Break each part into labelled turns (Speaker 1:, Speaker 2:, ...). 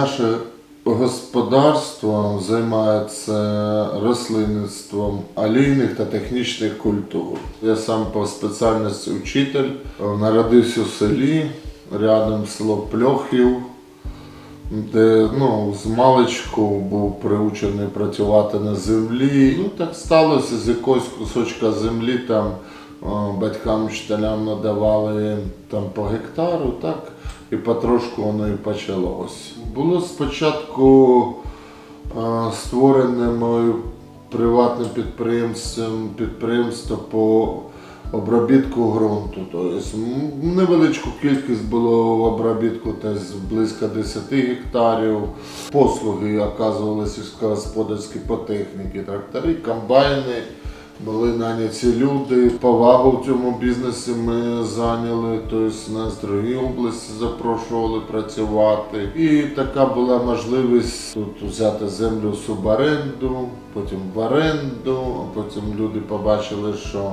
Speaker 1: Наше господарство займається рослинництвом олійних та технічних культур. Я сам по спеціальності учитель, народився в селі, рядом село Пльохів, де ну, з маличку був приучений працювати на землі. Ну так сталося з якогось кусочка землі там батькам вчителям надавали там по гектару, так і потрошку воно і почалось. Було спочатку е, створене мною приватним підприємством підприємство по обробітку ґрунту. Тобто невеличку кількість було в обробітку десь близько 10 гектарів. Послуги оказували сільськогосподарські по техніці, трактори, комбайни. Були наняті люди. Повагу в цьому бізнесі ми зайняли, тобто нас з другі області запрошували працювати. І така була можливість тут взяти землю в суборенду, потім в оренду, а потім люди побачили, що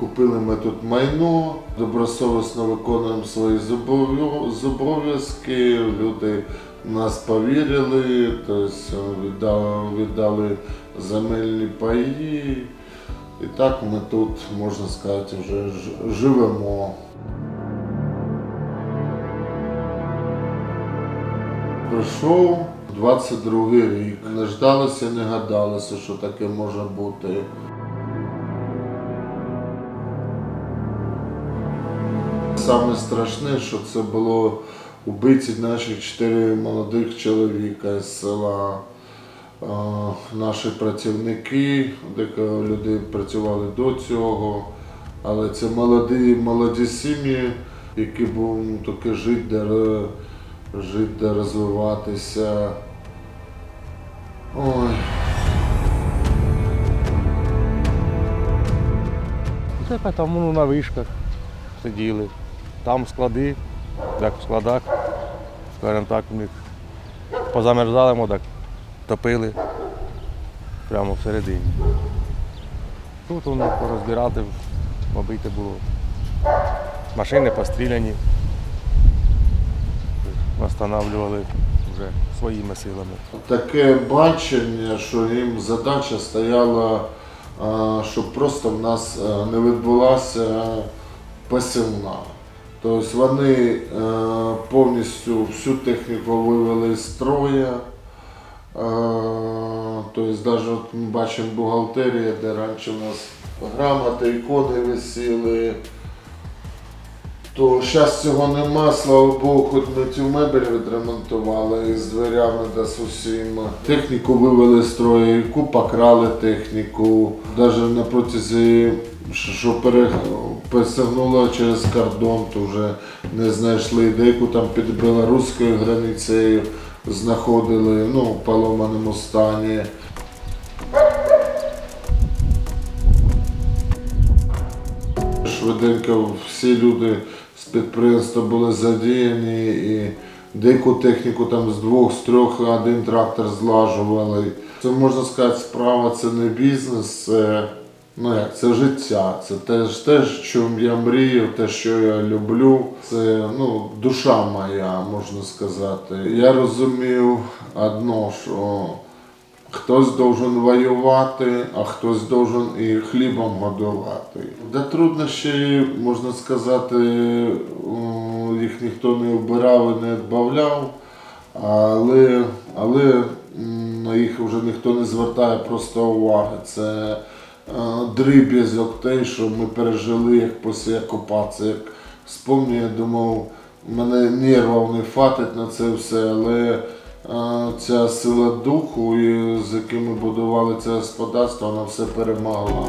Speaker 1: купили ми тут майно, добросовісно виконуємо свої зобов'язки. Люди нас повірили, тобто віддали, земельні паї. І так ми тут, можна сказати, вже живемо. Прийшов 22 рік. Не ждалося, не гадалося, що таке може бути. Саме страшне, що це було убиті наші чотири молодих чоловіка з села. Наші працівники, декого люди працювали до цього, але це молоді, молоді сім'ї, які був ну, таке жити, де, жити, де розвиватися. Ой.
Speaker 2: Це там ну, на вишках сиділи. Там склади, як в складах, скажімо так, у них позамерзали, ми так топили прямо всередині. Тут воно порозбирати, побите було. Машини постріляні. Встановлювали вже своїми силами.
Speaker 1: таке бачення, що їм задача стояла, щоб просто в нас е, не відбулася посівна. Тобто вони е, повністю всю техніку вивели з строя. Е, Тобто навіть ми бачимо бухгалтерія, де раніше у нас грамоти, ікони висіли. То зараз цього нема, слава Богу, ми цю мебель відремонтували з дверями та з усім. Техніку вивели з строю, яку покрали техніку. Навіть на протязі, що пере- пересягнуло через кордон, то вже не знайшли деяку там під білоруською границею знаходили ну, в поломаному стані. Швиденько всі люди з підприємства були задіяні і деяку техніку там з двох, з трьох один трактор злажували. Це можна сказати, справа це не бізнес, це, ну як, це життя. Це теж те, що я мрію, те, що я люблю. Це ну, душа моя, можна сказати. Я розумів одно, що Хтось должен воювати, а хтось должен і хлібом годувати. До труднощів, можна сказати, їх ніхто не вбирав і не відбавляв, але, але на їх вже ніхто не звертає просто уваги. Це дріб'язок те, що ми пережили як після окупації. Як Вспомню, я думав, мене нервів не хватить на це все, але ця сила духу, з якими будували це господарство, вона все перемогла.